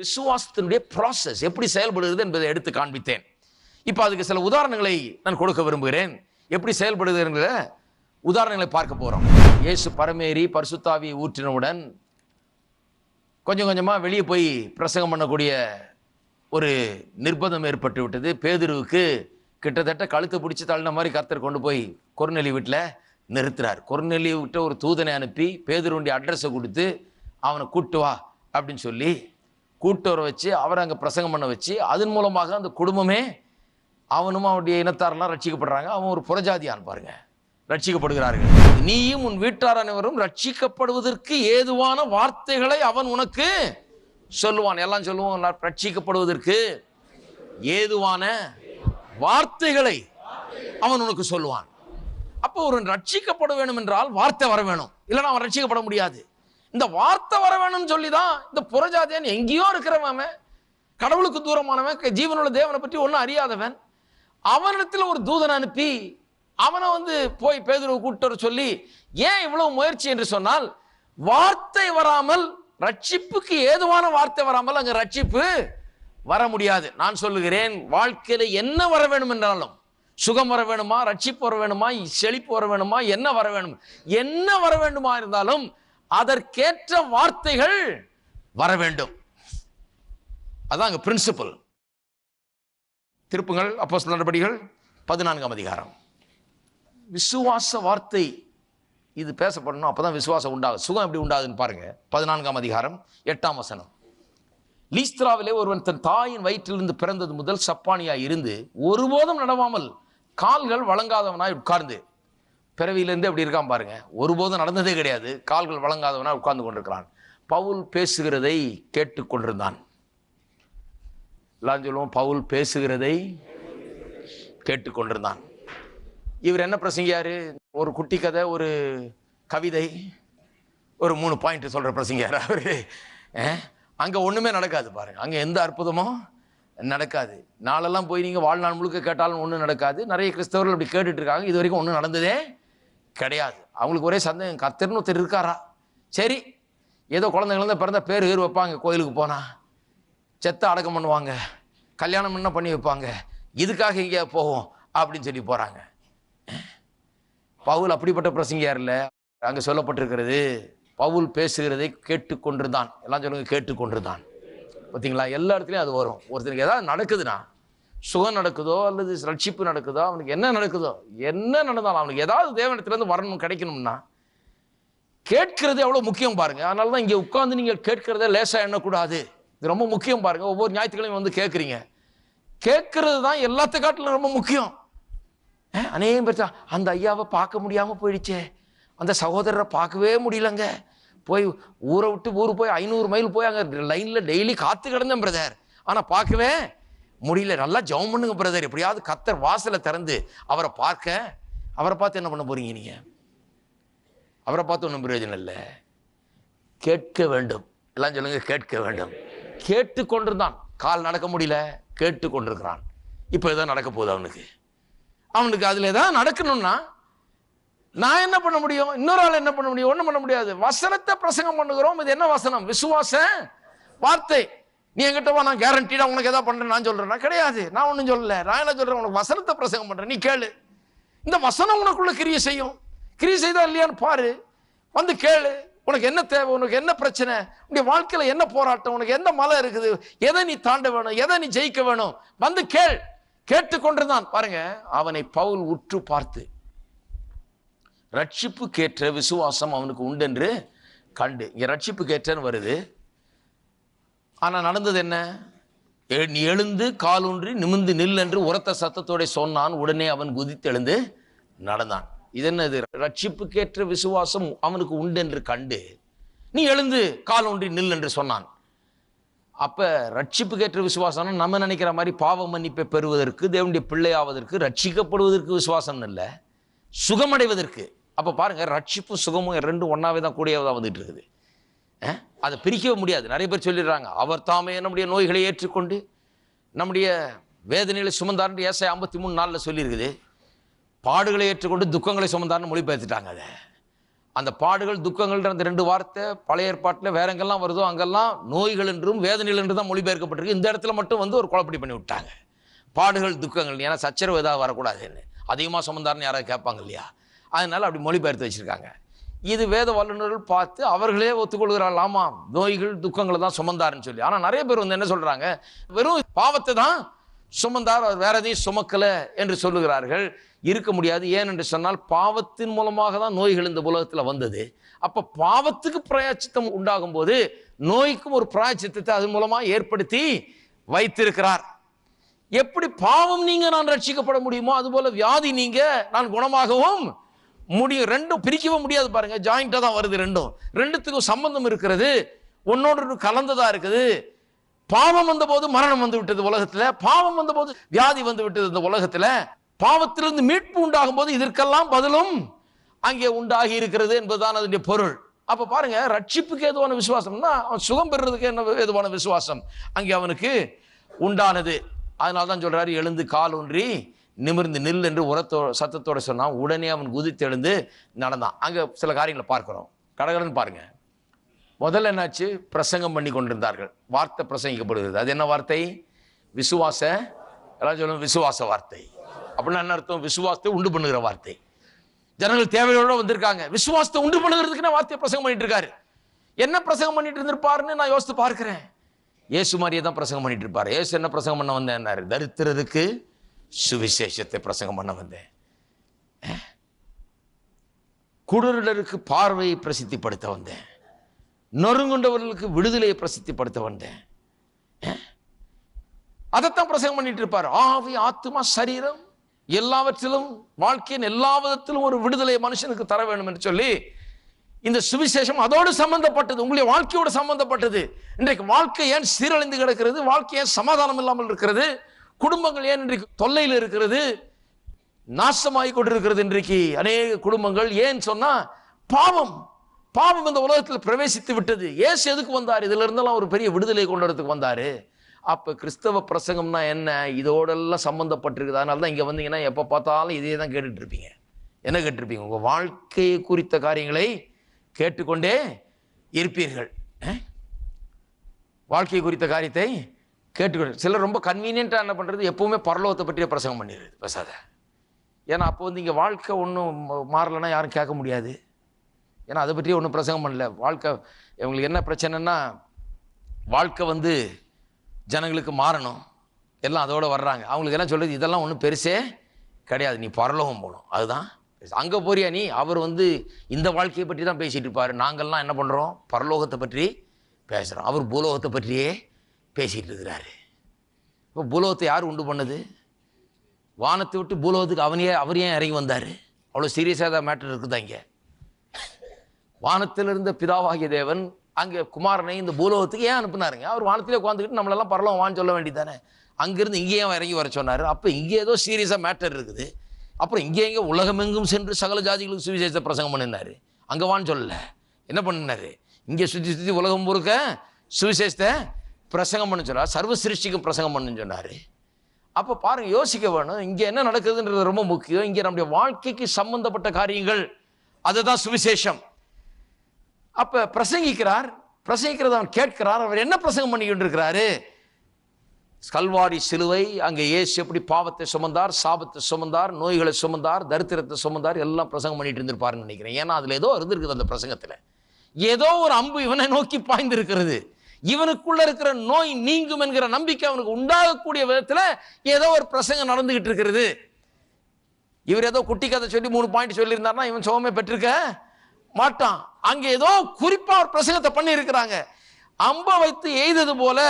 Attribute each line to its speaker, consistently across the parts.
Speaker 1: விசுவாசத்தினுடைய process எப்படி செயல்படுகிறது என்பதை எடுத்து காண்பித்தேன். இப்போ அதுக்கு சில உதாரணங்களை நான் கொடுக்க விரும்புகிறேன். எப்படி செயல்படுகிறத உதாரணங்களை பார்க்க போகிறோம் இயேசு பரமேறி பரிசுத்தாவி ஊற்றினவுடன் கொஞ்சம் கொஞ்சமாக வெளியே போய் பிரசங்கம் பண்ணக்கூடிய ஒரு நிர்பந்தம் ஏற்பட்டு விட்டது. பேதுருவுக்கு கிட்டத்தட்ட கழுத்தை பிடிச்சி தள்ளின மாதிரி கர்த்தர் கொண்டு போய் கொர்நெலி வீட்டில் நிறுத்துறார். கொர்நெலி விட்ட ஒரு தூதனை அனுப்பி பேதுருடைய அட்ரஸை கொடுத்து அவனை கூட்டு வா அப்படின்னு சொல்லி கூட்டு வர வச்சு அவரை அங்கே பிரசங்கம் பண்ண வச்சு அதன் மூலமாக அந்த குடும்பமே அவனும் அவனுடைய இனத்தாரெல்லாம் ரட்சிக்கப்படுறாங்க. அவன் ஒரு புறஜாதியான் பாருங்க. ரட்சிக்கப்படுகிறார்கள். நீயும் உன் வீட்டார் அனைவரும் ரட்சிக்கப்படுவதற்கு ஏதுவான வார்த்தைகளை அவன் உனக்கு சொல்லுவான். எல்லாம் சொல்லுவான் ரட்சிக்கப்படுவதற்கு ஏதுவான வார்த்தைகளை அவன் உனக்கு சொல்லுவான். அப்போ ஒரு ரட்சிக்கப்பட வேணும் என்றால் வார்த்தை வர வேணும். இல்லைன்னா அவன் ரட்சிக்கப்பட முடியாது. இந்த வார்த்தை வர வேணும்னு சொல்லி தான் இந்த புறஜாதியான் எங்கேயோ இருக்கிறவன் கடவுளுக்கு தூரமானவன் ஜீவனுள்ள தேவனை பற்றி ஒன்றும் அறியாதவன். அவனிடத்தில் ஒரு தூதனை அனுப்பி அவனை வந்து போய் பேதுருவை கூப்பிட்டு வர சொல்லி ஏன் இவ்வளவு முயற்சி என்று சொன்னால் வார்த்தை வராமல் ரட்சிப்புக்கு ஏதுவான வார்த்தை வராமல் அங்கே ரட்சிப்பு வர முடியாது. நான் சொல்லுகிறேன் வாழ்க்கையில் என்ன வர வேணும் என்றாலும் சுகம் வர வேணுமா ரட்சிப்பு வர வேணுமா செழிப்பு வர வேணுமா என்ன வர வேணும் என்ன வர வேண்டுமா இருந்தாலும் அதற்கேற்ற வார்த்தைகள் வர வேண்டும். அதான் அங்க பிரின்சிபல் திருப்புங்கள் அப்போ நடபடிகள் பதினான்காம் அதிகாரம். விசுவாச வார்த்தை இது பேசப்படணும் அப்பதான் விசுவாசம் உண்டாகும். சுகம் எப்படி உண்டாகுதுன்னு பாருங்க. பதினான்காம் அதிகாரம் எட்டாம் வசனம். லீஸ்திராவிலே ஒருவன் தன் தாயின் வயிற்றிலிருந்து பிறந்தது முதல் சப்பானியாய் இருந்து ஒருபோதும் நடவாமல் கால்கள் வழங்காதவனாய் உட்கார்ந்து பிறவியிலேருந்து அப்படி இருக்கான் பாருங்க. ஒருபோதும் நடந்ததே கிடையாது. கால்கள் வழங்காதவனா உட்கார்ந்து கொண்டிருக்கிறான். பவுல் பேசுகிறதை கேட்டுக்கொண்டிருந்தான் எல்லாம் சொல்லுவோம் பவுல் பேசுகிறதை கேட்டுக்கொண்டிருந்தான் இவர் என்ன பிரசங்கியாரு? ஒரு குட்டி கதை ஒரு கவிதை ஒரு மூணு பாயிண்ட் சொல்கிற பிரசங்கியார் அவர். அங்கே ஒன்றுமே நடக்காது பாருங்கள் அங்கே எந்த அற்புதமும் நடக்காது. நாளெல்லாம் போய் நீங்கள் வாழ்நாள் முழுக்க கேட்டாலும் ஒன்றும் நடக்காது. நிறைய கிறிஸ்தவர்கள் அப்படி கேட்டுட்ருக்காங்க இது வரைக்கும் ஒன்றும் நடந்ததே கிடையாது. அவங்களுக்கு ஒரே சந்தேகம் கர்த்தர்னு ஒருத்தர் இருக்காரா? சரி ஏதோ குழந்தைங்கள பிறந்த பேர் ஏறு வைப்பாங்க கோயிலுக்கு போனால் செத்த அடக்கம் பண்ணுவாங்க கல்யாணம் என்ன பண்ணி வைப்பாங்க இதுக்காக இங்கே போவோம் அப்படின்னு சொல்லி போகிறாங்க பவுல் அப்படிப்பட்ட பிரசங்கியார் இல்லை. அங்கே சொல்லப்பட்டிருக்கிறது பவுல் பேசுகிறதை கேட்டுக்கொண்டிருந்தான். எல்லாம் சொல்லுங்கள் சொல்லுங்க தான் பார்த்தீங்களா எல்லா இடத்துலையும் அது வரும். ஒருத்தருக்கு ஏதாவது நடக்குதுன்னா சுகம் நடக்குதோ அல்லது ரட்சிப்பு நடக்குதோ அவனுக்கு என்ன நடக்குதோ என்ன நடந்தாலும் அவனுக்கு ஏதாவது தேவனிடத்துலேருந்து வரணும் கிடைக்கணும்னா கேட்கிறது எவ்வளோ முக்கியம் பாருங்க. அதனால தான் இங்கே உட்காந்து நீங்கள் கேட்கிறத லேசாக எண்ணக்கூடாது. இது ரொம்ப முக்கியம் பாருங்க. ஒவ்வொரு ஞாயிற்றுக்கிழமையும் வந்து கேட்குறீங்க. கேட்கறது தான் எல்லாத்த காட்டிலும் ரொம்ப முக்கியம். அநேகம் பேர் அந்த ஐயாவை பார்க்க முடியாமல் போயிடுச்சே. அந்த சகோதரரை பார்க்கவே முடியலங்க. போய் ஊரை விட்டு ஊர் போய் ஐநூறு மைல் போய் அங்கே லைனில் டெய்லி காத்து கிடந்தேன் பிரதர் ஆனால் பார்க்கவே முடியல. நல்லா ஜெபம் பண்ணுங்க பிரதர் எப்படியாவது கத்தர் வாசலை திறந்து அவரை பார்க்க அவரை பார்த்து என்ன பண்ண போறீங்க நீங்க? அவரை பார்த்து ஒன்றும் பிரயோஜனம் இல்லை. கேட்க வேண்டும். எல்லாம் சொல்லுங்க கேட்க வேண்டும். கேட்டு கொண்டிருந்தான். கால் நடக்க முடியல. கேட்டு கொண்டிருக்கிறான். இப்போ எதாவது நடக்க போகுது அவனுக்கு. அவனுக்கு அதில் எதாவது நடக்கணும்னா நான் என்ன பண்ண முடியும்? இன்னொரு ஆள் என்ன பண்ண முடியும்? ஒன்றும் பண்ண முடியாது. வசனத்தை பிரசங்கம் பண்ணுகிறோம். இது என்ன வசனம்? விசுவாச வார்த்தை. நீ என்கிட்ட வா நான் கேரண்டீடா உனக்கு ஏதாவது பண்றேன் நான் சொல்றேன்னா கிடையாது. நான் ஒன்றும் சொல்லல. நான் என்ன சொல்றேன்? உனக்கு வசனத்தை பிரசங்கம் பண்றேன். நீ கேளு. இந்த வசனம் உனக்குள்ள கிரியை செய்யும். கிரியை செய்தா இல்லையான்னு பாரு. வந்து கேளு. உனக்கு என்ன தேவை? உனக்கு என்ன பிரச்சனை? உன்னுடைய வாழ்க்கையில் என்ன போராட்டம்? உனக்கு எந்த மலை இருக்குது? எதை நீ தாண்ட வேணும்? எதை நீ ஜெயிக்க வேணும்? வந்து கேள். கேட்டுக்கொண்டிருந்தான். பாருங்க. அவனை பவுல் உற்று பார்த்து ரட்சிப்பு கேட்ட விசுவாசம் அவனுக்கு உண்டென்று கண்டு. இங்க கேட்டேன்னு வருது. ஆனால் நடந்தது என்ன? நீ எழுந்து காலூன்றி நிமிந்து நில் என்று உரத்த சத்தத்தோட சொன்னான். உடனே அவன் குதித்து எழுந்து நடந்தான். இது என்னது? ரட்சிப்புக்கேற்ற விசுவாசம் அவனுக்கு உண்டு என்று கண்டு நீ எழுந்து காலூன்றி நில் என்று சொன்னான். அப்போ ரட்சிப்புக்கேற்ற விசுவாசம்னா நம்ம நினைக்கிற மாதிரி பாவ மன்னிப்பை பெறுவதற்கு தேவனுடைய பிள்ளையாவதற்கு ரட்சிக்கப்படுவதற்கு விசுவாசம் இல்லை. சுகமடைவதற்கு. அப்போ பாருங்க ரட்சிப்பு சுகமும் ரெண்டும் ஒன்றாவே தான் கூடியதாக தான் வந்துட்டு இருக்குது. அதை பிரிக்கவே முடியாது. நிறைய பேர் சொல்லிடுறாங்க. அவர் தாமே நம்முடைய நோய்களை ஏற்றுக்கொண்டு நம்முடைய வேதனைகளை சுமந்தார்னு ஏசை ஐம்பத்தி மூணு நாளில் சொல்லியிருக்குது. பாடுகளை ஏற்றுக்கொண்டு துக்கங்களை சுமந்தார்னு மொழிபெயர்த்துட்டாங்க அதை. அந்த பாடுகள் துக்கங்கள்ன்ற அந்த ரெண்டு வார்த்தை பழைய ஏற்பாட்டில் வேற எங்கெல்லாம் வருதோ அங்கெல்லாம் நோய்கள் என்றும் வேதனைகள் என்று தான் மொழிபெயர்க்கப்பட்டிருக்கு. இந்த இடத்துல மட்டும் வந்து ஒரு குழப்படி பண்ணி விட்டாங்க. பாடுகள் துக்கங்கள் ஏன்னா சச்சரவு ஏதாவது வரக்கூடாதுன்னு. அதிகமாக சுமந்தார்னு யாராவது கேட்பாங்க இல்லையா? அதனால அப்படி மொழிபெயர்த்து வச்சுருக்காங்க. இது வேத வல்லுநர்கள் பார்த்து அவர்களே ஒத்துக்கொள்கிறார்கள் ஆமாம் நோய்கள் துக்கங்களை தான் சுமந்தாருன்னு சொல்லி. ஆனால் நிறைய பேர் வந்து என்ன சொல்கிறாங்க வெறும் பாவத்தை தான் சுமந்தார் அவர் வேற எதையும் சுமக்கல என்று சொல்லுகிறார்கள். இருக்க முடியாது. ஏன் என்று சொன்னால் பாவத்தின் மூலமாக தான் நோய்கள் இந்த உலகத்தில் வந்தது. அப்போ பாவத்துக்கு பிராயச்சித்தம் உண்டாகும் போது நோய்க்கும் ஒரு பிராயச்சித்தத்தை அதன் மூலமாக ஏற்படுத்தி வைத்திருக்கிறார். எப்படி பாவம் நீங்க நான் ரட்சிக்கப்பட முடியுமோ அதுபோல வியாதி நீங்க நான் குணமாகவும் முடியும் ரெண்டும் பிரிக்கவே முடியாது பாருங்க. ஜாயிண்டாக தான் வருது ரெண்டும். ரெண்டுத்துக்கும் சம்பந்தம் இருக்கிறது. ஒன்னோடு கலந்ததாக இருக்குது. பாவம் வந்தபோது மரணம் வந்து விட்டது உலகத்தில். பாவம் வந்தபோது வியாதி வந்து விட்டது இந்த உலகத்தில். பாவத்திலிருந்து மீட்பு உண்டாகும் போது இதற்கெல்லாம் பதிலும் அங்கே உண்டாகி இருக்கிறது என்பதுதான் அதனுடைய பொருள். அப்போ பாருங்க ரட்சிப்புக்கு ஏதுவான விசுவாசம்னா அவன் சுகம் பெறுறதுக்கு என்ன ஏதுவான விசுவாசம்? அங்கே அவனுக்கு உண்டானது. அதனால தான் சொல்றாரு எழுந்து கால் ஒன்றி நிமிர்ந்து நில் என்று உரத்தோ சத்தத்தோடு சொன்னான். உடனே அவன் குதித்து எழுந்து நடந்தான். அங்கே சில காரியங்களை பார்க்குறோம். கடகடன் பாருங்கள் முதல்ல என்னாச்சு? பிரசங்கம் பண்ணி கொண்டிருந்தார்கள். வார்த்தை பிரசங்கிக்கப்படுகிறது. அது என்ன வார்த்தை? விசுவாச எல்லாம் சொல்லணும் விசுவாச வார்த்தை. அப்படின்னா என்ன அர்த்தம்? விசுவாசத்தை உண்டு பண்ணுகிற வார்த்தை. ஜனங்கள் தேவையோட வந்திருக்காங்க. விசுவாசத்தை உண்டு பண்ணுகிறதுக்கு வார்த்தையை பிரசங்கம் பண்ணிட்டு இருக்காரு? என்ன பிரசங்கம் பண்ணிட்டு இருந்திருப்பாருன்னு நான் யோசித்து பார்க்கிறேன். இயேசு மாதிரியே தான் பிரசங்கம் பண்ணிட்டு இருப்பாரு. இயேசு என்ன பிரசங்கம் பண்ண வந்தேன்னாரு? தரித்திரருக்கு சுவிசேஷத்தை பிரசங்கம் பண்ண வந்தேன். அஹ். பார்வையை பிரசித்திப்படுத்த வந்தேன். நொறுங்குண்டவர்களுக்கு விடுதலையை பிரசித்திப்படுத்த வந்தேன். அதைத்தான் பிரசங்கம் பண்ணிட்டு இருப்பார். ஆவி ஆத்மா சரீரம் எல்லாவற்றிலும் வாழ்க்கையின் எல்லா விதத்திலும் ஒரு விடுதலையை மனுஷனுக்கு தர வேண்டும் என்று சொல்லி இந்த சுவிசேஷம் அதோடு சம்பந்தப்பட்டது உங்களுடைய வாழ்க்கையோடு சம்பந்தப்பட்டது. இன்றைக்கு வாழ்க்கை ஏன் சீரழிந்து கிடக்கிறது? வாழ்க்கை ஏன் சமாதானம் இல்லாமல் இருக்கிறது? குடும்பங்கள் ஏன் இன்றைக்கு தொல்லையில் இருக்கிறது? நாசமாகி கொண்டிருக்கிறது இன்றைக்கு அநேக குடும்பங்கள். ஏன் சொன்னா பாவம். பாவம் இந்த உலகத்தில் பிரவேசித்து விட்டது. ஏசு எதுக்கு வந்தார்? இதுல இருந்தெல்லாம் ஒரு பெரிய விடுதலை கொண்டு வரதுக்கு வந்தாரு. அப்ப கிறிஸ்தவ பிரசங்கம்னா என்ன? இதோடெல்லாம் சம்பந்தப்பட்டிருக்குது. அதனால தான் இங்க வந்தீங்கன்னா எப்ப பார்த்தாலும் இதே தான் கேட்டுட்டு இருப்பீங்க. என்ன கேட்டிருப்பீங்க உங்க வாழ்க்கையை குறித்த காரியங்களை கேட்டுக்கொண்டே இருப்பீர்கள். வாழ்க்கை குறித்த காரியத்தை கேட்டுக்கணும் சிலர் ரொம்ப கன்வீனியண்ட்டாக என்ன பண்ணுறது எப்பவுமே பரலோகத்தை பற்றிய பிரசங்கம் பண்ணிடுது பேசாத ஏன்னா அப்போ வந்து இங்கே வாழ்க்கை ஒன்றும் மாறலைன்னா யாரும் கேட்க முடியாது. ஏன்னா அதை பற்றி ஒன்றும் பிரசங்கம் பண்ணல. வாழ்க்கை இவங்களுக்கு என்ன பிரச்சனைன்னா வாழ்க்கை வந்து ஜனங்களுக்கு மாறணும். எல்லாம் அதோடு வர்றாங்க. அவங்களுக்கு என்ன சொல்கிறது இதெல்லாம் ஒன்றும் பெருசே கிடையாது. நீ பரலோகம் போகணும். அதுதான் அங்கே போறியா நீ? அவர் வந்து இந்த வாழ்க்கையை பற்றி தான் பேசிகிட்டு இருப்பார். நாங்கள்லாம் என்ன பண்ணுறோம் பரலோகத்தை பற்றி பேசுகிறோம் அவர் பூலோகத்தை பற்றியே பேசிகிட்டு இருக்கிறாரு. இப்போ பூலோகத்தை யார் உண்டு பண்ணது? வானத்தை விட்டு பூலோகத்துக்கு அவனே அவர் ஏன் இறங்கி வந்தார்? அவ்வளோ சீரியஸாக தான் மேட்டர் இருக்குதா இங்கே? வானத்தில் இருந்த பிதாவாகிய தேவன் அங்கே குமாரனை இந்த பூலோகத்துக்கு ஏன் அனுப்புனாருங்க? அவர் வானத்திலே உட்காந்துக்கிட்டு நம்மளெல்லாம் பரலோகம் வான்னு சொல்ல வேண்டியதானே அங்கேருந்து இங்கேயே அவன் இறங்கி வர சொன்னார். அப்போ இங்கே ஏதோ சீரியஸாக மேட்டர் இருக்குது. அப்புறம் இங்கே எங்கே உலகமெங்கும் சென்று சகல ஜாதிகளுக்கு சுவிசேஷ பிரசங்கம் பண்ணினாரு. அங்கே வான்னு சொல்லலை. என்ன பண்ணினார்? இங்கே சுற்றி சுற்றி உலகம் முழுக்க சுவிசேஷத்தை பிரசங்கம் பண்ண சொன்னார். சர்வ சிருஷ்டிக்கும் பிரசங்கம் பண்ணுன்னு சொன்னார். அப்போ பாருங்கள் யோசிக்க வேணும். இங்கே என்ன நடக்குதுன்றது ரொம்ப முக்கியம். இங்கே நம்முடைய வாழ்க்கைக்கு சம்பந்தப்பட்ட காரியங்கள். அதுதான் சுவிசேஷம். அப்போ பிரசங்கிக்கிறார். பிரசங்கிக்கிறத அவன் கேட்கிறார். அவர் என்ன பிரசங்கம் பண்ணிக்கிட்டு இருக்கிறாரு கல்வாரி சிலுவை அங்கே ஏசு எப்படி பாவத்தை சுமந்தார் சாபத்தை சுமந்தார் நோய்களை சுமந்தார் தரித்திரத்தை சுமந்தார் எல்லாம் பிரசங்கம் பண்ணிட்டு இருந்திருப்பாருன்னு நினைக்கிறேன். ஏன்னா அதில் ஏதோ இருந்திருக்குது அந்த பிரசங்கத்தில். ஏதோ ஒரு அம்பு இவனை நோக்கி பாய்ந்திருக்கிறது. இவனுக்குள்ள இருக்கிற நோய் நீங்கும் என்கிற நம்பிக்கை அவனுக்கு உண்டாகக்கூடிய விதத்தில் ஏதோ ஒரு பிரசங்கம் நடந்துகிட்டு இருக்கிறது. இவர் ஏதோ குட்டி கதை சொல்லி மூணு பாயிண்ட் சொல்லியிருந்தாருன்னா இவன் சுகமே பெற்றிருக்க மாட்டான். அங்கே ஏதோ குறிப்பாக ஒரு பிரசங்கத்தை பண்ணியிருக்கிறாங்க. அம்ப வைத்து எய்தது போல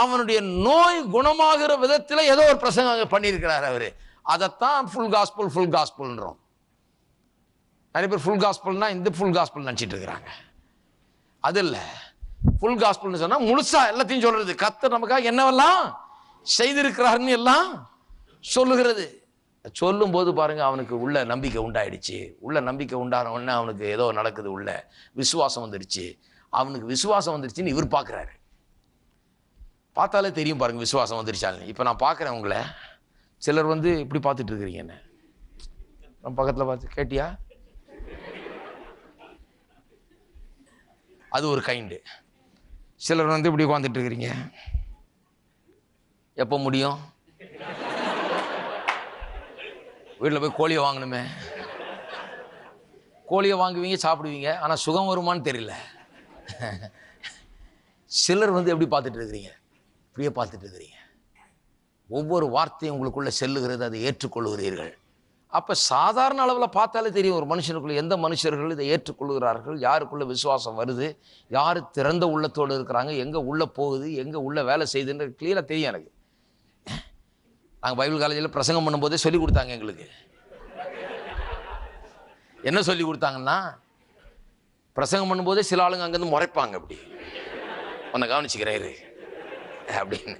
Speaker 1: அவனுடைய நோய் குணமாகிற விதத்தில் ஏதோ ஒரு பிரசங்கம் அங்கே பண்ணியிருக்கிறார் அவர். அதைத்தான் ஃபுல் காஸ்புல் ஃபுல் காஸ்புல்ன்றோம் நிறைய பேர் ஃபுல் காஸ்புல்னா இந்த ஃபுல் காஸ்புல் நினச்சிட்டு இருக்கிறாங்க. அது இல்லை. ஃபுல் காஸ்பிள்னு சொன்னால் முழுசா எல்லாத்தையும் சொல்றது. கர்த்தர் நமக்காக என்னவெல்லாம் செய்திருக்கிறாருன்னு எல்லாம் சொல்லுகிறது. சொல்லும் போது பாருங்க அவனுக்கு உள்ள நம்பிக்கை உண்டாயிடுச்சு. உள்ள நம்பிக்கை உண்டான உடனே அவனுக்கு ஏதோ நடக்குது உள்ள. விசுவாசம் வந்துடுச்சு. அவனுக்கு விசுவாசம் வந்துடுச்சுன்னு இவர் பார்க்குறாரு பார்த்தாலே தெரியும் பாருங்க விசுவாசம் வந்துருச்சாங்க இப்போ நான் பார்க்குறேன் உங்களை. சிலர் வந்து இப்படி பார்த்துட்டு இருக்கிறீங்க என்ன? நம்ம பக்கத்தில் பார்த்து கேட்டியா? அது ஒரு கைண்டு சிலர் வந்து இப்படி உட்காந்துட்டு இருக்கிறீங்க எப்போ முடியும்? வீட்டில் போய் கோழியை வாங்கணுமே. கோழியை வாங்குவீங்க சாப்பிடுவீங்க ஆனால் சுகம் வருமான்னு தெரியல. சிலர் வந்து எப்படி பார்த்துட்டு இருக்கிறீங்க இப்படியே பார்த்துட்டு இருக்கிறீங்க ஒவ்வொரு வார்த்தையும் உங்களுக்குள்ளே செல்லுகிறது அதை ஏற்றுக்கொள்கிறீர்கள் அப்போ சாதாரண அளவில் பார்த்தாலே தெரியும் ஒரு மனுஷனுக்குள்ள எந்த மனுஷர்கள் இதை ஏற்றுக்கொள்கிறார்கள் யாருக்குள்ளே விசுவாசம் வருது யார் திறந்த உள்ளத்தோடு இருக்கிறாங்க எங்கே உள்ளே போகுது எங்கே உள்ளே வேலை செய்யுதுன்ற கிளியராக தெரியும் எனக்கு. நாங்கள் பைபிள் காலேஜில் பிரசங்கம் பண்ணும்போதே சொல்லி கொடுத்தாங்க எங்களுக்கு. என்ன சொல்லி கொடுத்தாங்கன்னா பிரசங்கம் பண்ணும்போதே சில ஆளுங்க அங்கேருந்து முறைப்பாங்க அப்படி. உன்னை கவனிச்சுக்கிறேன் அப்படின்னு.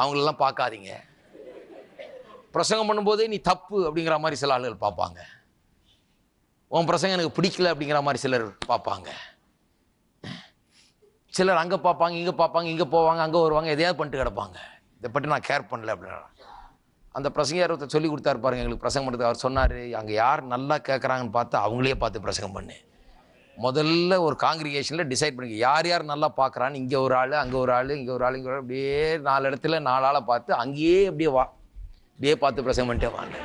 Speaker 1: அவங்களெல்லாம் பார்க்காதீங்க. பிரசங்கம் பண்ணும்போதே நீ தப்பு அப்படிங்கிற மாதிரி சில ஆளுகள் பார்ப்பாங்க. உன் பிரசங்கம் எனக்கு பிடிக்கல அப்படிங்கிற மாதிரி சிலர் பார்ப்பாங்க. சிலர் அங்கே பார்ப்பாங்க இங்கே பார்ப்பாங்க இங்கே போவாங்க அங்கே வருவாங்க எதையாவது பண்ணிட்டு கிடப்பாங்க. இதை பற்றி நான் கேர் பண்ணல அப்படின்னா. அந்த பிரசங்கியார் ஒருத்தர் சொல்லி கொடுத்தாரு பாருங்க எங்களுக்கு பிரசங்கம் பண்ணுறது அவர் சொன்னார் அங்கே யார் நல்லா கேட்குறாங்கன்னு பார்த்து அவங்களே பார்த்து பிரசங்கம் பண்ணு. முதல்ல ஒரு காங்கிரிகேஷனில் டிசைட் பண்ணிக்க யார் யார் நல்லா பார்க்குறான்னு. இங்கே ஒரு ஆள் அங்கே ஒரு ஆள் இங்கே ஒரு ஆள் இங்கே ஒரு ஆள் அப்படியே நாலு இடத்துல நாலு ஆளை பார்த்து அங்கேயே அப்படியே வா இப்படியே பார்த்து பிரசங்கம் பண்ணிட்டே வாங்க.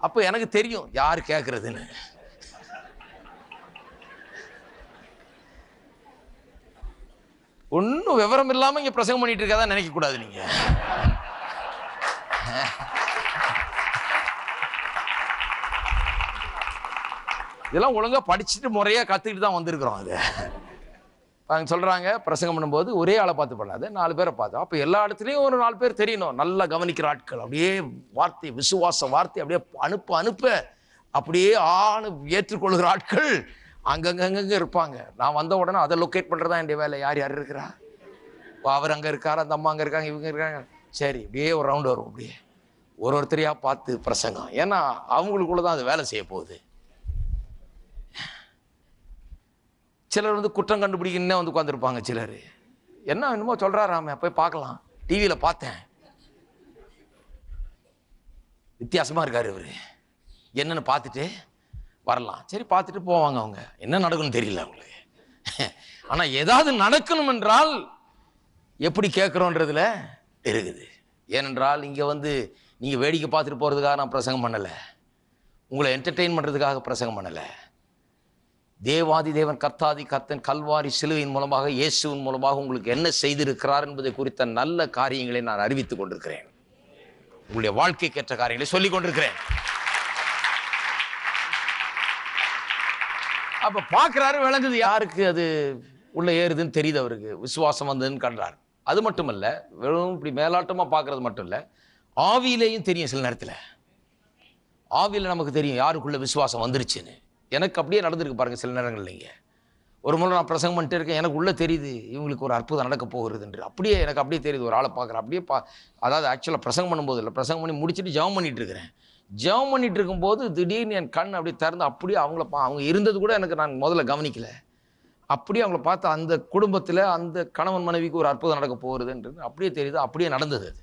Speaker 1: அப்போ எனக்கு தெரியும் யார் கேட்குறதுன்னு ஒன்றும் விவரம் இல்லாமல் இங்கே பிரசங்கம் பண்ணிட்டு இருக்காதான் நினைக்கக்கூடாது நீங்கள் இதெல்லாம் ஒழுங்காக படிச்சுட்டு முறையாக கற்றுக்கிட்டு தான் வந்திருக்கிறோம் அது. அவங்க சொல்கிறாங்க பிரசங்கம் பண்ணும்போது ஒரே ஆளை பார்த்து பண்ணாது நாலு பேரை பார்த்து. அப்போ எல்லா இடத்துலையும் ஒரு நாலு பேர் தெரியணும். நல்லா கவனிக்கிற ஆட்கள். அப்படியே வார்த்தை விசுவாச வார்த்தை அப்படியே அனுப்ப அனுப்ப. அப்படியே ஆணு ஏற்றுக்கொள்கிற ஆட்கள் அங்கங்கங்கங்க இருப்பாங்க. நான் வந்த உடனே அதை லொக்கேட் பண்ணுறது தான் என் வேலை? யார் யார் இருக்கிறா? அவர் அங்கே இருக்கார்? அந்த அம்மா அங்கே இருக்காங்க இவங்க இருக்காங்க. சரி அப்படியே ஒரு ரவுண்டு வரும். அப்படியே. ஒரு ஒருத்தரையாக பார்த்து பிரசங்கம். ஏன்னா அவங்களுக்குள்ள தான் அது வேலை செய்ய போகுது. சிலர் வந்து குற்றம் கண்டுபிடிக்கணுன்னே வந்து உட்காந்துருப்பாங்க சிலர். என்ன என்னமோ சொல்கிறாராம போய் பார்க்கலாம். டிவியில் பார்த்தேன். வித்தியாசமாக இருக்கார் இவர். என்னென்னு பார்த்துட்டு வரலாம். சரி பார்த்துட்டு போவாங்க அவங்க. என்ன நடக்கும்னு தெரியல அவங்களுக்கு. ஆனால் ஏதாவது நடக்கணும் என்றால் எப்படி கேட்குறோன்றதுல இருக்குது. ஏனென்றால் இங்கே வந்து நீங்கள் வேடிக்கை பார்த்துட்டு போகிறதுக்காக நான் பிரசங்கம் பண்ணலை. உங்களை என்டர்டெயின் பண்ணுறதுக்காக பிரசங்கம் பண்ணலை. தேவாதி தேவன் கர்த்தாதி கர்த்தன் கல்வாரி சிலுவையின் மூலமாக இயேசுவின் மூலமாக உங்களுக்கு என்ன செய்திருக்கிறார் என்பதை குறித்த நல்ல காரியங்களை நான் அறிவித்துக் கொண்டிருக்கிறேன். உங்களுடைய வாழ்க்கைக்கேற்ற காரியங்களை சொல்லிக் கொண்டிருக்கிறேன். அப்ப பார்க்குறாரு விளங்குது யாருக்கு அது உள்ள ஏறுதுன்னு தெரியுது அவருக்கு. விசுவாசம் வந்ததுன்னு கண்டார். அது மட்டுமல்ல வெறும் இப்படி மேலாட்டமா பார்க்கறது மட்டும் இல்ல ஆவியிலேயும் தெரியும் சில நேரத்தில். ஆவியில் நமக்கு தெரியும் யாருக்குள்ள விசுவாசம் வந்துருச்சுன்னு. எனக்கு அப்படியே நடந்திருக்கு பாருங்கள் சில நேரங்கள் நீங்கள் ஒரு முறை நான் பிரசங்கம் பண்ணிட்டு இருக்கேன் எனக்கு உள்ளே தெரியுது இவங்களுக்கு ஒரு அற்புதம் நடக்க போகிறது என்று அப்படியே எனக்கு அப்படியே தெரியுது ஒரு ஆளை பார்க்குறேன். அப்படியே பா அதாவது ஆக்சுவலாக பிரசங்கம் பண்ணும்போது இல்லை பிரசங்கம் பண்ணி முடிச்சுட்டு ஜெபம் பண்ணிட்டு இருக்கிறேன். ஜெபம் பண்ணிட்டு இருக்கும்போது திடீர்னு என் கண் அப்படியே திறந்து அப்படியே அவங்கள பா அவங்க இருந்தது கூட எனக்கு நான் முதல்ல கவனிக்கல. அப்படியே அவங்கள பார்த்து அந்த குடும்பத்தில் அந்த கணவன் மனைவிக்கு ஒரு அற்புதம் நடக்க போகிறதுன்றது அப்படியே தெரியுது அப்படியே நடந்தது அது.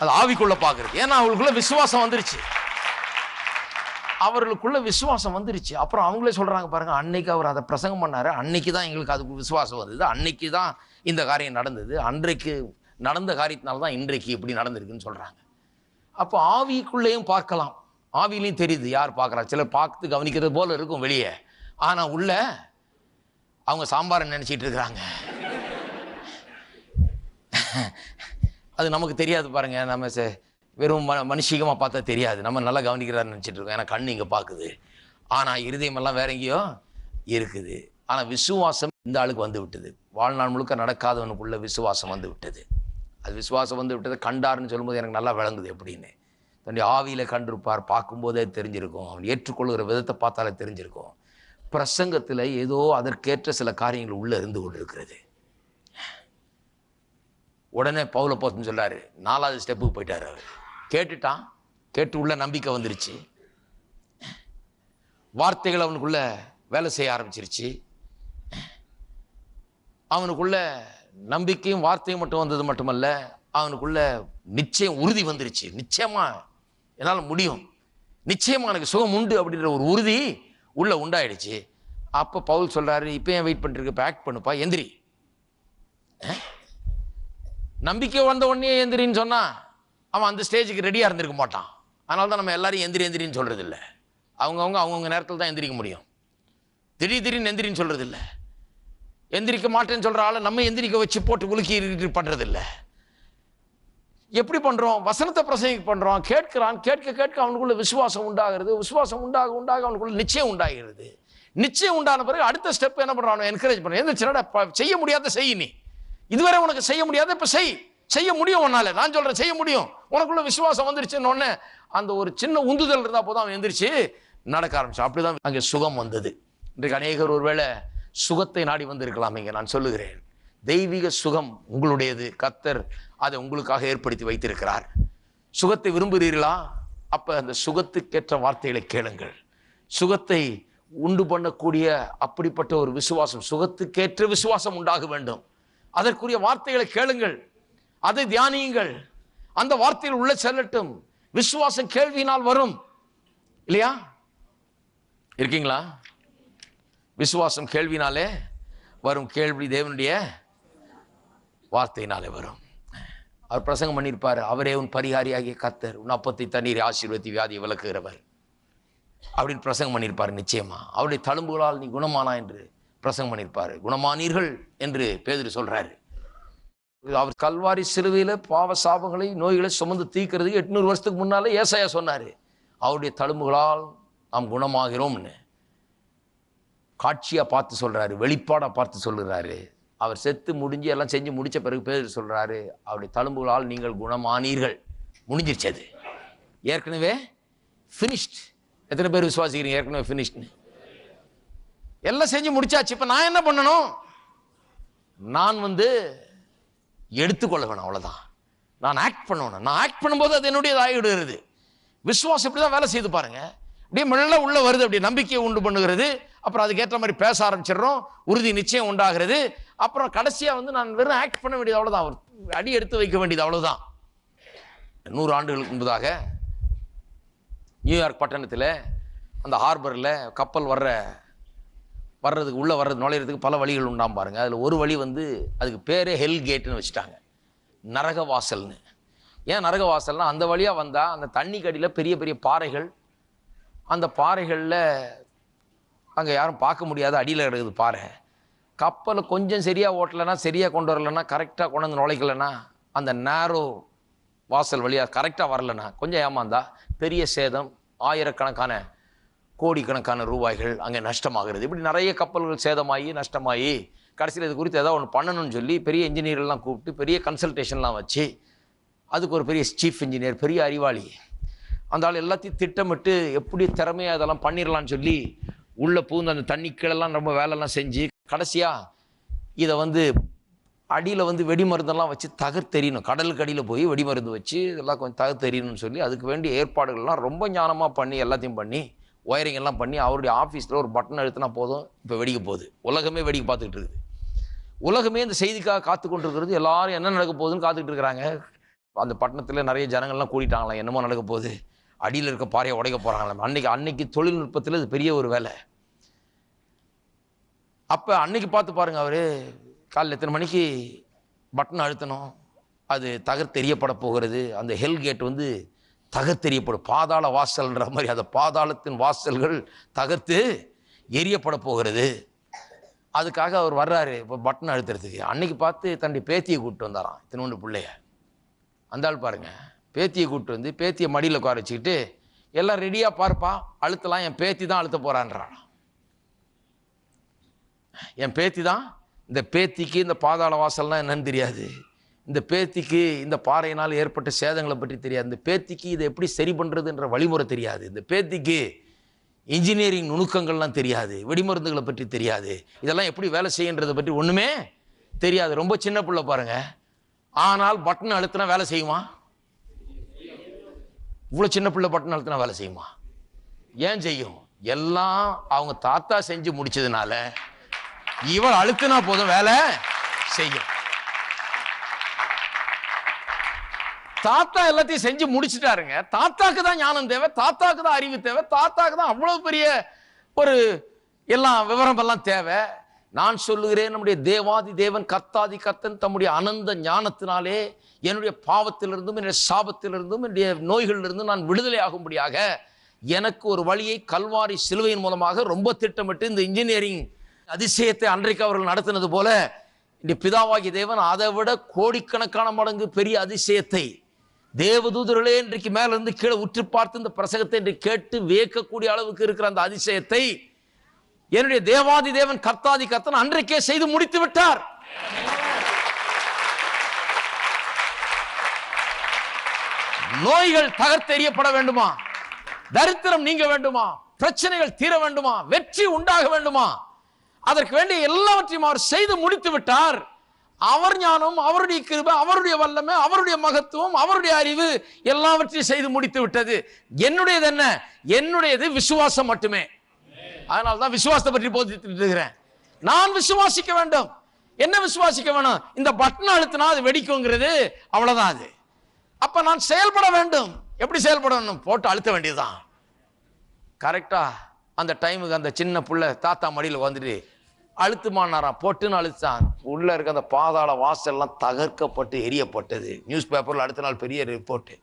Speaker 1: அது ஆவிக்குள்ளே பார்க்கறது ஏன்னா அவங்களுக்குள்ள விசுவாசம் வந்துருச்சு. அவர்களுக்குள்ள விசுவாசம் வந்துருச்சு. அப்புறம் அவங்களே சொல்கிறாங்க பாருங்கள் அன்னைக்கு அவர் அதை பிரசங்கம் பண்ணார். அன்னைக்கு தான் எங்களுக்கு அதுக்கு விசுவாசம் வந்தது. அன்னைக்கு தான் இந்த காரியம் நடந்தது. அன்றைக்கு நடந்த காரியத்தினால தான் இன்றைக்கு இப்படி நடந்திருக்குன்னு சொல்கிறாங்க அப்போ ஆவிக்குள்ளேயும் பார்க்கலாம். ஆவியிலையும் தெரியுது யார் பார்க்கறா. சிலர் பார்த்து கவனிக்கிறது போல இருக்கும் வெளியே. ஆனால் உள்ள அவங்க சாம்பாரை நினச்சிட்டு இருக்கிறாங்க. அது நமக்கு தெரியாது பாருங்கள் நம்ம சே- வெறும் ம மனுஷிகமாக பார்த்தா தெரியாது. நம்ம நல்லா கவனிக்கிறாருன்னு நினச்சிட்டு இருக்கோம். ஏன்னா கண்ணு இங்கே பார்க்குது ஆனால் இருதயமெல்லாம் வேற எங்கேயோ இருக்குது. ஆனால் விசுவாசம் இந்த ஆளுக்கு வந்து விட்டது. வாழ்நாள் முழுக்க நடக்காதவனுக்குள்ள விசுவாசம் வந்து விட்டது. அது விசுவாசம் வந்து விட்டது கண்டாருன்னு சொல்லும்போது எனக்கு நல்லா விளங்குது எப்படின்னு. தன்னுடைய ஆவியில் கண்டிருப்பார். பார்க்கும்போதே தெரிஞ்சிருக்கும். அவன் ஏற்றுக்கொள்கிற விதத்தை பார்த்தாலே தெரிஞ்சிருக்கும். பிரசங்கத்தில் ஏதோ அதற்கேற்ற சில காரியங்கள் உள்ளே இருந்து கொண்டு இருக்கிறது உடனே பவுல போத்துன்னு சொல்கிறார் நாலாவது ஸ்டெப்புக்கு போயிட்டார் அவர். கேட்டுட்டான். கேட்டு உள்ள நம்பிக்கை வந்துருச்சு. வார்த்தைகள் அவனுக்குள்ள வேலை செய்ய ஆரம்பிச்சிருச்சு. அவனுக்குள்ள நம்பிக்கையும் வார்த்தையும் மட்டும் வந்தது மட்டுமல்ல அவனுக்குள்ள நிச்சயம் உறுதி வந்துருச்சு. நிச்சயமா என்னால் முடியும். நிச்சயமா எனக்கு சுகம் உண்டு அப்படின்ற ஒரு உறுதி உள்ள உண்டாயிடுச்சு. அப்போ பவுல் சொல்றாரு இப்போ ஏன் வெயிட் பண்ணிட்டு இருக்க ஆக்ட் பண்ணுப்பா எந்திரி. நம்பிக்கை வந்த உடனே எந்திரின்னு சொன்னா அவன் அந்த ஸ்டேஜுக்கு ரெடியாக இருந்திருக்க மாட்டான். அதனால தான் நம்ம எல்லாரும் எந்திரி எந்திரின்னு சொல்கிறது இல்லை அவங்கவுங்க அவங்கவுங்க நேரத்தில் தான் எந்திரிக்க முடியும். திடீர் திடீர்னு எந்திரின்னு சொல்கிறது இல்லை எந்திரிக்க மாட்டேன்னு சொல்கிற ஆளை நம்ம எந்திரிக்க வச்சு போட்டு உலுக்கி பண்ணுறது இல்லை எப்படி பண்ணுறோம் வசனத்தை பிரசங்க பண்ணுறோம் கேட்கிறான். கேட்க கேட்க அவனுக்குள்ள விசுவாசம் உண்டாகிறது. விசுவாசம் உண்டாக உண்டாக அவனுக்குள்ள நிச்சயம் உண்டாகிறது. நிச்சயம் உண்டான பிறகு அடுத்த ஸ்டெப் என்ன பண்ணுறான் என்கரேஜ் பண்ண எந்திரிச்சுடா செய்ய முடியாத செய் நீ. இதுவரை உனக்கு செய்ய முடியாத இப்போ செய். செய்ய முடியும் உன்னால. நான் சொல்கிறேன் செய்ய முடியும். உனக்குள்ள விசுவாசம் வந்துருச்சுன்னு உடனே அந்த ஒரு சின்ன உந்துதல் இருந்தால் போதும் அவன் எந்திரிச்சு நடக்க ஆரம்பிச்சான். அப்படிதான் அங்கே சுகம் வந்தது. இன்றைக்கு அநேகர் ஒருவேளை சுகத்தை நாடி வந்திருக்கலாம் இங்கே நான் சொல்லுகிறேன். தெய்வீக சுகம் உங்களுடையது. கத்தர் அதை உங்களுக்காக ஏற்படுத்தி வைத்திருக்கிறார். சுகத்தை விரும்புகிறீர்களா? அப்ப அந்த சுகத்துக்கேற்ற வார்த்தைகளை கேளுங்கள். சுகத்தை உண்டு பண்ணக்கூடிய அப்படிப்பட்ட ஒரு விசுவாசம் சுகத்துக்கேற்ற விசுவாசம் உண்டாக வேண்டும். அதற்குரிய வார்த்தைகளை கேளுங்கள். அதை தியானியுங்கள். அந்த வார்த்தையில் உள்ள செல்லட்டும். விசுவாசம் கேள்வியினால் வரும். இல்லையா? இருக்கீங்களா? விசுவாசம் கேள்வினாலே வரும். கேள்வி தேவனுடைய வார்த்தையினாலே வரும். அவர் பிரசங்கம் பண்ணியிருப்பார். அவரே உன் பரிகாரியாகிய கத்தர் உன் அப்பத்தை தண்ணீரை ஆசீர்வதி வியாதியை விளக்குகிறவர். அப்படின்னு பிரசங்கம் பண்ணியிருப்பார் நிச்சயமா. அவருடைய தழும்புகளால் நீ குணமானா என்று பிரசங்கம் பண்ணியிருப்பார். குணமானீர்கள் என்று பேதுரு சொல்கிறாரு அவர் கல்வாரி சிலுவையில் பாவ சாபங்களை நோய்களை சுமந்து தீக்கிறதுக்கு எட்நூறு வருஷத்துக்கு முன்னாலே ஏசையா சொன்னார் அவருடைய தழும்புகளால் நாம் குணமாகிறோம்னு. காட்சியாக பார்த்து சொல்றாரு வெளிப்பாடாக பார்த்து சொல்லுறாரு. அவர் செத்து முடிஞ்சு எல்லாம் செஞ்சு முடிச்ச பிறகு பேர் சொல்றாரு அவருடைய தழும்புகளால் நீங்கள் குணமானீர்கள். முடிஞ்சிருச்சது அது. ஏற்கனவே ஃபினிஷ்ட் எத்தனை பேர் விசுவாசிக்கிறீங்க? ஏற்கனவே ஃபினிஷ்ட்னு எல்லாம் செஞ்சு முடிச்சாச்சு. இப்போ நான் என்ன பண்ணணும்? நான் வந்து எடுத்துக்கொள்ள வேணும் அவ்வளோதான் நான் ஆக்ட் பண்ணணும். நான் ஆக்ட் பண்ணும்போது அது என்னுடைய ஆகிவிடுகிறது விசுவாசம் இப்படி தான் வேலை செய்து பாருங்க. அப்படியே மெல்ல உள்ள வருது அப்படி நம்பிக்கையை உண்டு பண்ணுகிறது. அப்புறம் அதுக்கேற்ற மாதிரி பேச ஆரம்பிச்சிடுறோம். உறுதி நிச்சயம் உண்டாகிறது. அப்புறம் கடைசியாக வந்து நான் வெறும் ஆக்ட் பண்ண வேண்டியது அவ்வளோதான் ஒரு அடி எடுத்து வைக்க வேண்டியது அவ்வளோதான் நூறு ஆண்டுகளுக்கு முன்பதாக நியூயார்க் பட்டணத்தில் அந்த ஹார்பரில் கப்பல் வர்ற வர்றதுக்கு உள்ளே வர்றது நுழையிறதுக்கு பல வழிகள் உண்டாம் பாருங்கள் அதில் ஒரு வழி வந்து அதுக்கு பேரே ஹெல் கேட்டுன்னு வச்சுட்டாங்க. நரக வாசல்னு ஏன் நரக வாசல்னால் அந்த வழியாக வந்தால் அந்த தண்ணி கடியில் பெரிய பெரிய பாறைகள் அந்த பாறைகளில் அங்கே யாரும் பார்க்க முடியாத அடியில் கிடக்குது பாறை. கப்பலை கொஞ்சம் சரியாக ஓட்டலைன்னா சரியாக கொண்டு வரலன்னா கரெக்டாக கொண்டு வந்து நுழைக்கலைன்னா அந்த நேரோ வாசல் வழியாக கரெக்டாக வரலன்னா கொஞ்சம் ஏமாந்தா பெரிய சேதம் ஆயிரக்கணக்கான கோடிக்கணக்கான ரூபாய்கள் அங்கே நஷ்டமாகிறது. இப்படி நிறைய கப்பல்கள் சேதமாகி நஷ்டமாகி கடைசியில் இது குறித்து ஏதாவது ஒன்று பண்ணணும்னு சொல்லி பெரிய இன்ஜினியர்லாம் கூப்பிட்டு பெரிய கன்சல்டேஷன்லாம் வச்சு அதுக்கு ஒரு பெரிய சீஃப் இன்ஜினியர் பெரிய அறிவாளி. அந்த ஆள் எல்லாத்தையும் திட்டமிட்டு எப்படி திறமையாக அதெல்லாம் பண்ணிடலாம்னு சொல்லி உள்ளே பூந்து அந்த தண்ணி கீழெல்லாம் ரொம்ப வேலைலாம் செஞ்சு கடைசியாக இதை வந்து அடியில் வந்து வெடிமருந்தெல்லாம் வச்சு தகர்த்தெறியணும் கடலுக்கு அடியில் போய் வெடிமருந்து வச்சு இதெல்லாம் கொஞ்சம் தகர்த்தெறியணும்னு சொல்லி அதுக்கு வேண்டிய ஏற்பாடுகள்லாம் ரொம்ப ஞானமாக பண்ணி எல்லாத்தையும் பண்ணி ஒயரிங் எல்லாம் பண்ணி அவருடைய ஆஃபீஸில் ஒரு பட்டன் அழுத்தினா போதும் இப்போ வெடிக்க போகுது. உலகமே வெடிக்க பார்த்துக்கிட்டு இருக்குது. உலகமே இந்த செய்திக்காக காத்து கொண்டிருக்கிறது எல்லாரும் என்ன நடக்க போகுதுன்னு காத்துக்கிட்டு இருக்கிறாங்க. அந்த பட்டணத்தில் நிறைய ஜனங்கள்லாம் கூடிட்டாங்களாம் என்னமோ நடக்க போகுது. அடியில் இருக்க பாறையை உடைக்க போகிறாங்களாம் அன்னைக்கு அன்னைக்கு தொழில்நுட்பத்தில் இது பெரிய ஒரு வேலை. அப்போ அன்னைக்கு பார்த்து பாருங்க அவர் காலையில் எத்தனை மணிக்கு பட்டன் அழுத்தணும் அது தகர்த்தெறியப்பட போகிறது அந்த ஹெல் கேட் வந்து தகர்த்தெறியப்படும். பாதாள வாசல்ன்ற மாதிரி அந்த பாதாளத்தின் வாசல்கள் தகர்த்து எரியப்பட போகிறது. அதுக்காக அவர் வர்றாரு இப்போ பட்டன் அழுத்துறதுக்கு. அன்னைக்கு பார்த்து தன்னுடைய பேத்தியை கூப்பிட்டு வந்தாராம் இத்தினோண்டு பிள்ளைய. அந்த ஆள் பாருங்கள் பேத்தியை கூப்பிட்டு வந்து பேத்தியை மடியில் உட்கார வச்சுக்கிட்டு எல்லாம் ரெடியாக பார்ப்பா அழுத்தலாம் என் பேத்தி தான் அழுத்த போகிறான்றான் என் பேத்தி தான்? இந்த பேத்திக்கு இந்த பாதாள வாசல்லாம் என்னன்னு தெரியாது. இந்த பேத்திக்கு இந்த பாறையினால் ஏற்பட்ட சேதங்களை பற்றி தெரியாது. இந்த பேத்திக்கு இதை எப்படி சரி பண்ணுறதுன்ற வழிமுறை தெரியாது. இந்த பேத்திக்கு இன்ஜினியரிங் நுணுக்கங்கள்லாம் தெரியாது. வெடிமருந்துகளை பற்றி தெரியாது. இதெல்லாம் எப்படி வேலை செய்யுன்றதை பற்றி ஒன்றுமே தெரியாது. ரொம்ப சின்ன பிள்ளை பாருங்க. ஆனால் பட்டன் அழுத்தினா வேலை செய்யுமா? இவ்வளோ சின்ன பிள்ளை பட்டன் அழுத்தினா வேலை செய்யுமா? ஏன் செய்யும்? எல்லாம் அவங்க தாத்தா செஞ்சு முடிச்சதுனால இவள் அழுத்தினா போதும் வேலை செய்யும். தாத்தா எல்லாத்தையும் செஞ்சு முடிச்சுட்டாருங்க. தாத்தாக்கு தான் ஞானம் தேவை தாத்தாக்கு தான் அறிவு தேவை தாத்தாக்கு தான் அவ்வளவு பெரிய ஒரு எல்லாம் விவரம் எல்லாம் தேவை. நான் சொல்லுகிறேன் நம்முடைய தேவாதி தேவன் கத்தாதி கத்தன் தம்முடைய அனந்த ஞானத்தினாலே என்னுடைய பாவத்திலிருந்தும் என்னுடைய சாபத்திலிருந்தும் என்னுடைய நோய்களிலிருந்தும் நான் விடுதலை ஆகும்படியாக எனக்கு ஒரு வழியை கல்வாரி சிலுவையின் மூலமாக ரொம்ப திட்டமிட்டு இந்த இன்ஜினியரிங் அதிசயத்தை அன்றைக்கு அவர்கள் நடத்தினது போல இந்த பிதாவாகி தேவன் அதை விட கோடிக்கணக்கான மடங்கு பெரிய அதிசயத்தை தேவதூதர்களே இன்றைக்கு மேலிருந்து கீழே உற்று பார்த்து இந்த பிரசங்கத்தை என்று கேட்டு வியக்கக்கூடிய அளவுக்கு இருக்கிற அந்த அதிசயத்தை என்னுடைய தேவாதி தேவன் கர்த்தாதி கர்த்தன் அன்றைக்கே செய்து முடித்து விட்டார். நோய்கள் தகர்த்தெறியப்பட வேண்டுமா? தரித்திரம் நீங்க வேண்டுமா? பிரச்சனைகள் தீர வேண்டுமா? வெற்றி உண்டாக வேண்டுமா? அதற்கு வேண்டிய எல்லாவற்றையும் அவர் செய்து முடித்து விட்டார். அவர் ஞானம் அவருடைய கிருபை அவருடைய வல்லமை அவருடைய மகத்துவம் அவருடைய அறிவு எல்லாவற்றையும் செய்து முடித்து விட்டது. என்னுடையது என்ன? என்னுடையது விசுவாசம் மட்டுமே. அதனால தான் விசுவாசத்தை பற்றி போதித்துட்டு இருக்கிறேன் நான் விசுவாசிக்க வேண்டும். என்ன விசுவாசிக்க வேணும்? இந்த பட்டன் அழுத்தினா அது வெடிக்குங்கிறது அவ்வளவுதான் அது. அப்ப நான் செயல்பட வேண்டும். எப்படி செயல்படணும்? போட்டு அழுத்த வேண்டியதுதான். கரெக்டா அந்த டைமுக்கு அந்த சின்ன புள்ள தாத்தா மடியில் வந்துட்டு அழுத்துமானாராம் போட்டுன்னு அழுத்தான். உள்ள இருக்க அந்த பாதாள வாசல்லாம் தகர்க்கப்பட்டு எரியப்பட்டது. நியூஸ் பேப்பரில் அடுத்த நாள் பெரிய ரிப்போர்ட்டு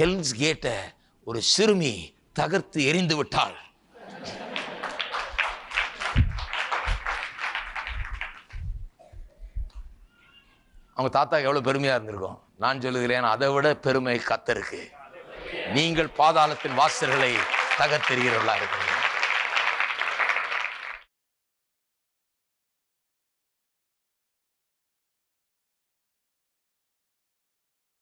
Speaker 1: ஹெல்ஸ் கேட்டை ஒரு சிறுமி தகர்த்து எரிந்து விட்டாள். அவங்க தாத்தாக்கு எவ்வளோ பெருமையாக இருந்திருக்கும். நான் சொல்லுகிறேன் அதை விட பெருமை கத்தருக்கு. நீங்கள் பாதாளத்தின் வாசல்களை தகர்த்தெறிகிறவர்களாக இருக்கிறீங்க